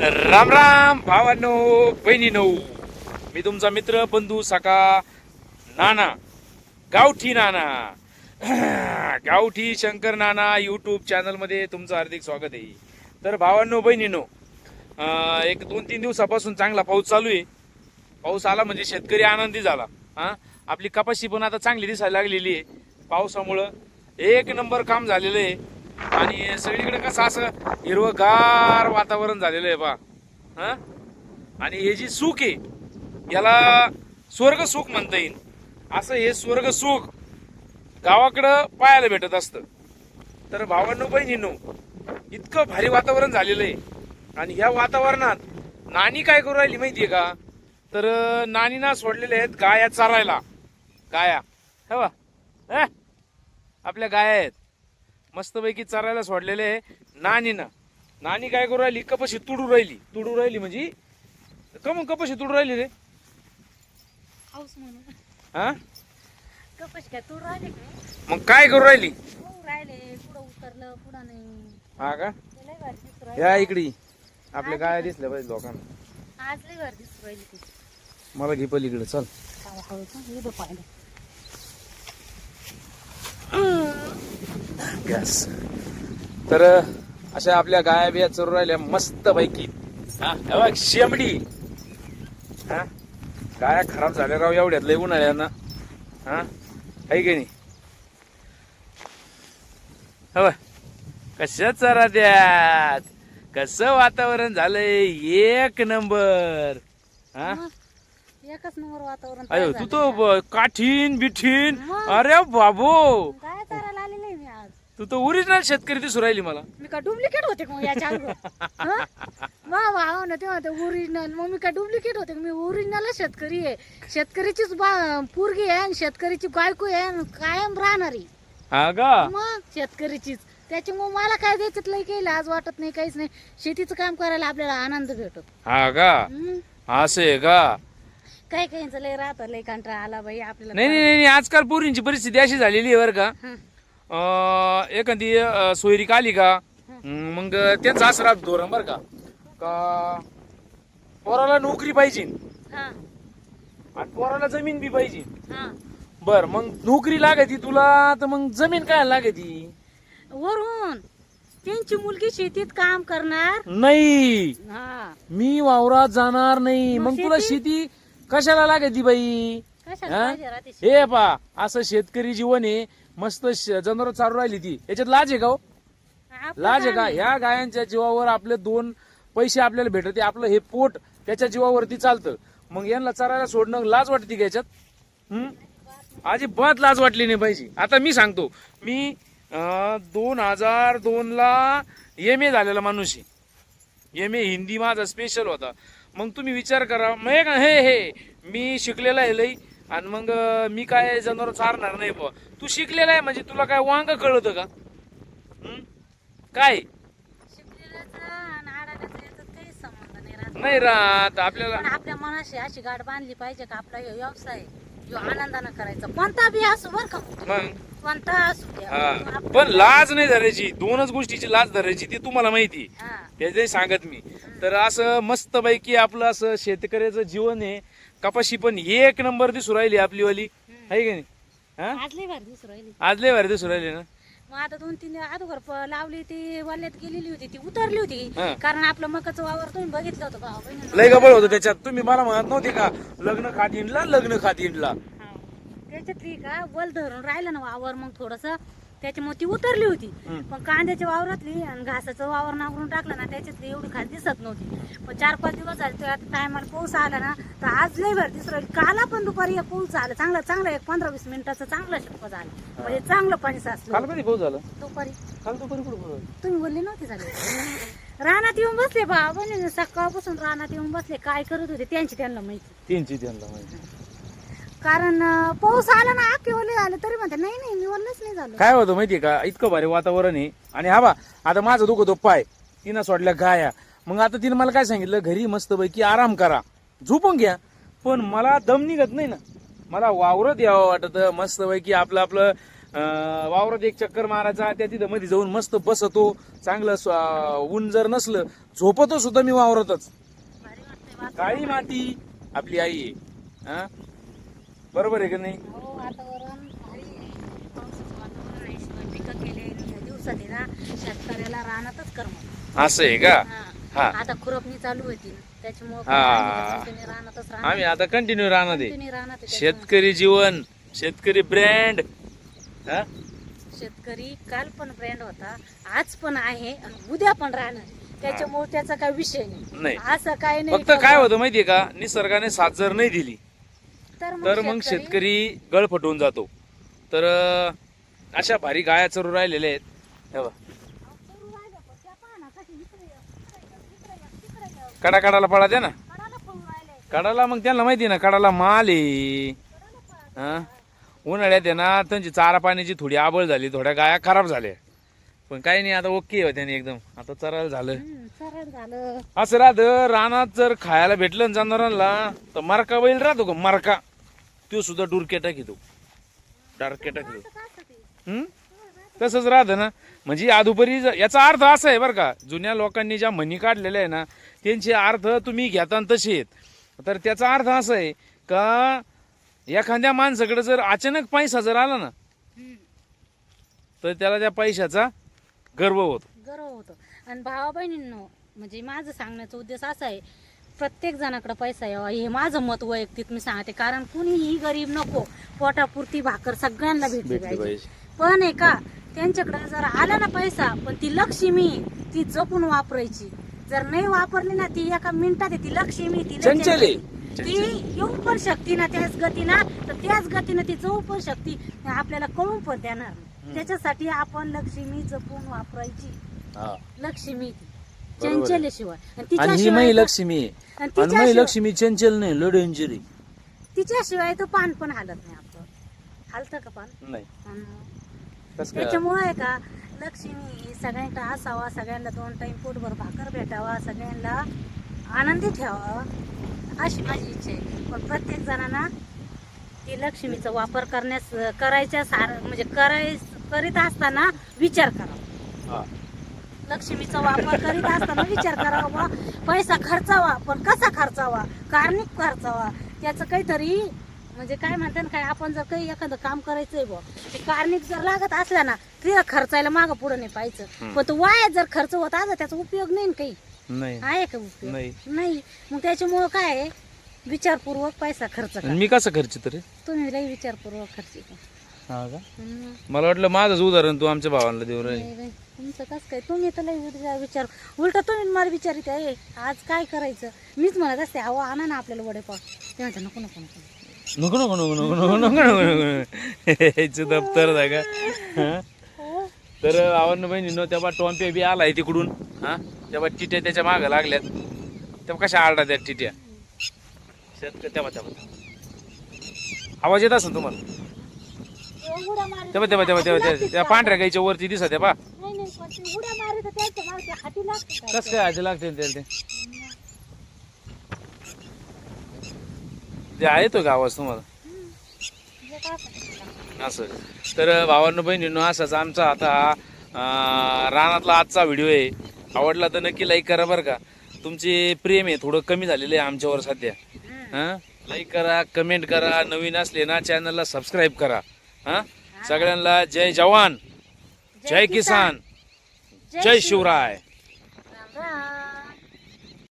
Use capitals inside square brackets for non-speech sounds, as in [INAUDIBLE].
राम राम भावांनो बहिणीनो मी तुमचा मित्र बंधू सखा नाना गावठी नाना. [CLEARS THROAT] गावठी शंकर नाना यूट्यूब चॅनलमध्ये तुमचं हार्दिक स्वागत आहे. तर भावांनो बहिणीनो एक दोन तीन दिवसापासून चांगला पाऊस चालू आहे. पाऊस आला म्हणजे शेतकरी आनंदी झाला. हा? आपली कपाशी पण आता चांगली दिसायला लागलेली आहे. पावसामुळं एक नंबर काम झालेलं आहे. आणि सगळीकडे कसं असं हिरवगार वातावरण झालेलं आहे बा. हा? आणि हे जी सुख आहे याला स्वर्ग सुख म्हणता येईल. असं हे स्वर्ग सुख गावाकडं पाहायला भेटत असतं. तर भावांनो बहिणींनो इतकं भारी वातावरण झालेलं आहे. आणि ह्या वातावरणात नानी काय करू राहिली माहिती आहे का? तर नानीना सोडलेले आहेत गाया चारायला. गाया. हवा आपल्या गाया आहेत. मस्तपैकी चरायला सोडलेले आहे नानीनं. नानी काय करू राहिली? कपाशी तुडू राहिली. तुडू राहिली म्हणजे का मग कपाशी तुडू राहिली रे. म्हणून. हा? कपाशी काय तू राहिले का? मग काय करू राहिली? हो राहिले. पुढं उतरलं पुढं नाही. हा का? ते लय भारी दिसू या इकडे. आपल्या गाया दिसल्या पाहिजे लोकांना. आज लय राहिली मला घे पलीकडे चल. गॅस तर अशा आपल्या गाया बिया चरू राहिल्या मस्त पैकी हा हे शेंबडी. हा? गाया खराब झाल्या राव एवढ्यात लय उन्हाळ्यानं हा? आहे की नाही? हे बघ कशा चरा द्यात कसं वातावरण झालंय? एक नंबर. हा? एकच नंबर वातावरण तयार तू. तो ब- काठीन बिठीन? अरे बाबो काय चारायला आलेलं आहे मी आज तू तर ओरिजिनल शेतकरी दिसू राहिली मला. मी का डुप्लिकेट होते का मग याच्या ना तेव्हा ते ओरिजिनल मग मी काय डुप्लिकेट होते का? मी ओरिजिनल शेतकरी आहे. शेतकरीचीच बा पोरगी आहे आणि शेतकरीची बायको आहे आणि कायम राहणारी. हा का? मग शेतकरीचीच. त्याच्यामुळे मला काय द्यायचं लय केलं आज वाटत नाही काहीच नाही. शेतीचं काम करायला आपल्याला आनंद भेटतो. हा का? हम्म. असं आहे का? काही काहींचं लय राहतं लय कंटाळा आला बाई आपल्याला नाही नाही नाही आजकाल पोरींची परिस्थिती अशी झालेली आहे बरं का. हं. अं, एखादी अं, सोयरीक आली का? मग त्यांचं असं राहत धोरण बरं का? का पोराला नोकरी पाहिजे? हा, आणि पोराला जमीन बी पाहिजे? हा. बर मग नोकरी लागती तुला तर मग जमीन काय लागती वरून. त्यांची मुलगी शेतीत काम करणार. नाही. हा. मी वावरात जाणार नाही. मग तुला शेती? कशाला लागती बाई? हे? पा असं शेतकरी जीवन आहे. मस्त जनावर चालू राहिली ती. याच्यात लाज आहे का हो? लाज आहे का? ह्या गायांच्या जीवावर आपले दोन पैसे आपल्याला भेटते आपलं हे पोट त्याच्या जीवावरती चालतं. मग यांना चरायला सोडणं लाज वाटते का याच्यात? हं? अजिबात लाज वाटली नाही पाहिजे. आता मी सांगतो. मी दोन हजार दोन ला एम ए झालेला माणूस आहे. एम ए हिंदी माझा स्पेशल होता. मग तुम्ही विचार करा. मग हे का- हे हे मी शिकलेला आहे लई. आणि मग मी काय जनावर चारणार नाही बुवा. तू शिकलेला आहे म्हणजे तुला काय वांग कळतं का? हं? काय? शिकलेल्याचा आणि आडाण्याचा याच्यात काहीच संबंध नाही राहत नाही राहत आपल्याला पण आपल्या मनाशी अशी गाठ बांधली पाहिजे का? आपला हे व्यवसाय जो आनंदानं करायचा. कोणता बी असो बर का मग. कोणता असू द्या. हा. आपण- पण लाज नाही धरायची. दोनच गोष्टीची लाज धरायची ती तुम्हाला माहिती आहे. हा. त्याचे सांगत मी. तर असं मस्त पैकी आपलं असं शेतकऱ्याचं जीवन आहे. कपाशी पण एक नंबर दिसू राहिली आपली वाली आहे की नाही? हा? आज लय भारी दिसू राहिली. आज लय भारी दिसू राहिली ना? मग आता दोन तीन अगोदर प- लावली ती वल्ल्यात गेलेली होती ती उतरली होती हा. कारण आपलं मकाचं वावर तुम्ही बघितलं होतं बहिणीनं. लय गबळ होतं त्याच्यात तुम्ही मला म्हणत नव्हते का लग्न खात इंडला लग्न खात इंडला हा. त्याच्यातली का वल धरून राहिलं ना वावर मग थोडस त्याच्यामुळे ती उतरली होती. पण कांद्याच्या वावरातली आणि घासाचं वावर नांगरून टाकलं ना त्याच्यातली एवढी खास दिसत नव्हती. पण चार पाच दिवस झाले तर टायमाला पाऊस आला ना तर आज लय भर दिसू राहिली काला पण दुपारी एक पाऊस झाला चांगला चांगला एक पंधरा वीस मिनिटाचा चांगला शिल्प झाला. म्हणजे चांगलं पाणी काल साचलं कधी पाऊस झालं? दुपारी. काल कुठं पाऊस झाला? तुम्ही बोलले नव्हते झाले. रानात येऊन बसले बाबा सकाळपासून रानात येऊन बसले. काय करत होते त्यांची त्यांना माहिती. तीनची त्यांना माहिती. कारण अं, पाऊस आला ना आखे ओले झाले तरी म्हणते नाही नाही मी ओलच नाही झालं. काय होतं माहितीये का? इतकं भारी वातावरण आहे. आणि हा बा आता माझं दुखतो पाय तिनं सोडल्या गाया. मग आता तिने मला काय सांगितलं? घरी मस्तपैकी आराम करा. झोपून घ्या. पण मला दम निघत नाही ना. मला वावरत यावं वाटत. मस्तपैकी आपलं आपलं अं, वावरात एक चक्कर मारायचा त्या तिथं मध्ये जाऊन मस्त बसतो. चांगलं स्व- ऊन जर नसलं झोपतो सुद्धा मी वावरातच. काळी माती आपली आई आहे. हा? बरोबर आहे का नाही? हो वातावरण भारी आहे. पावसाचं वातावरण आहे शिवाय पिकं केले या दिवसात आहे ना शेतकऱ्याला रानातच करमत असं आहे का? हा. हा. आता खुरपणी चालू होती त्याच्यामुळे हा. रानातच आम्ही आता कंटिन्यू राहणार आहे. रानात आहे त्याच्यामुळे. शेतकरी जीवन शेतकरी ब्रँड हा? शेतकरी काल पण ब्रँड होता आज पण आहे आणि उद्या पण राहणार त्याच्यामुळे त्याचा काही विषय नाही. नाही. असं काय नाही फक्त काय होतं माहितीये का? निसर्गाने साथ जर नाही दिली तर मग शेतकरी गळ फटवून जातो. तर अशा भारी गाया चरू राहिलेल्या आहेत. हे बघ. कडा कडाला पडा द्या ना. कडाला मग त्यांना माहिती ना कडाला माल आहे. हा? उन्हाळ्यात आहे ना त्यांची चारा पाण्याची थोडी आबळ झाली थोड्या गाया खराब झाल्या. पण काही नाही आता ओके होत्या त्याने एकदम. आता चरायला झालं. असं राहतं रानात जर खायला भेटलं ना जनावरांना तर मरका बैल राहतो का मरका. तो सुद्धा डुरके टाकीतो डारके टाकीतो हम्म? तसंच राहतं ना. म्हणजे अधुपरी याचा अर्थ असा आहे बरं का. जुन्या लोकांनी ज्या म्हणी काढलेल्या आहे ना त्यांचे अर्थ तुम्ही घेता तसे आहेत. तर त्याचा अर्थ असा आहे का एखाद्या माणसाकडे जर अचानक पैसा जर आला ना तर त्याला त्या पैशाचा गर्व होतो. गर्व होतो. आणि भावा बहिणींनो म्हणजे माझं सांगण्याचा उद्देश असा आहे प्रत्येक जणाकडे पैसा यावा. हे माझं मत वैयक्तिक मी सांगते. कारण कुणीही गरीब नको पोटापुरती भाकर सगळ्यांना भेटली पाहिजे. पण आहे का त्यांच्याकडे जर आला ना पैसा पण ती लक्ष्मी ती जपून वापरायची. जर नाही वापरली ना ती एका मिनिटात ती लक्ष्मी ती आहे. ती येऊ पण शकते ना त्याच गतीना. तर त्याच गतीनं ती जाऊ पण शकते. आपल्याला कळून पण देणार. त्याच्यासाठी आपण लक्ष्मी जपून वापरायची. लक्ष्मी. चंचल आहे. शिवाय आणि आणि ही तिच्याशिवाय माई तर- लक्ष्मी आहे. आणि आणि तिच्याशिवाय लक्ष्मी चंचल नाही लो डेंजरी तिच्याशिवाय तर पान पण हालत नाही आपलं. हालतं का पान? नाही. अन कसं काय? त्याच्यामुळे आहे का लक्ष्मी सगळ्यांना असावा सगळ्यांना दोन टाइम पोटभर भाकर भेटावा सगळ्यांना आनंदी ठेवावा अशी माझी इच्छा आहे. पण प्रत्येक जणांना ती लक्ष्मीचा वापर करण्यास करायच्या सार म्हणजे कराय करीत असताना विचार करावा. हा. लक्ष्मीचा वापर करीत असताना विचार करावा. पैसा खर्चावा पण कसा खर्चावा? कार्मिक खर्चावा. त्याचं काहीतरी म्हणजे काय म्हणतात ना काय आपण जर काही एखादं काम करायचंय बुवा ते कार्मिक जर लागत असला ना तिला खर्चायला मागं पुढे नाही पाहिजे. पण तो वाया जर खर्च होत आला त्याचा उपयोग नाही ना काही. नाही. आहे का उपयोग? नाही. नाही. मग त्याच्यामुळं काय आहे? विचारपूर्वक पैसा खर्च करा. मी कसं खर्च तरी तुम्ही लई विचारपूर्वक खर्च करा हा का? हम्म. मला वाटलं माझंच उदाहरण तू आमच्या भावाला देऊ रे नाही बाई, तुमचं कसं काय? तुम्ही तर लई विचार विचार उलट तुम्ही मला विचारित आहे. आज काय करायचं? मीच म्हणत असते अहो आणा ना आपल्याला वडेपाव. ते म्हणतात नको नको नको. नको नको नको नको नको नको नको नको याचं दप्तर जागा. तर हो. तर आवडणं बहिणीनं तेव्हा टॉम्पे बी आलाय तिकडून. हा? तेव्हा टिट्या त्याच्या मागं लागल्यात. तेव्हा कशा आरडा त्या टिट्या शेतकरी तेव्हा तेव्हा आवाज येत असेल तुम्हाला? तेव्हा तेव्हा तेव्हा तेव्हा तेव्हा त्या पांढऱ्या गाईच्या वरती दिसत आहे पा ते उड्या मारी तर त्याच्यामागे ते हाती लागते काय. कस काय आधी लागते त्याला ते? आहे तो आवाज तुम्हाला? असं. तर भावांनो बहिणींनो असाच आमचा आता हा अं, रानातला आजचा व्हिडिओ आहे. आवडला तर नक्की लाईक करा बरं का. तुमचे प्रेम आहे थोडं कमी झालेलं आहे आमच्यावर सध्या. हां? लाईक करा कमेंट करा नवीन असले ना चॅनलला सबस्क्राईब करा. हां? सगळ्यांना जय जवान. जय किसान. जय शिवराय. राम राम.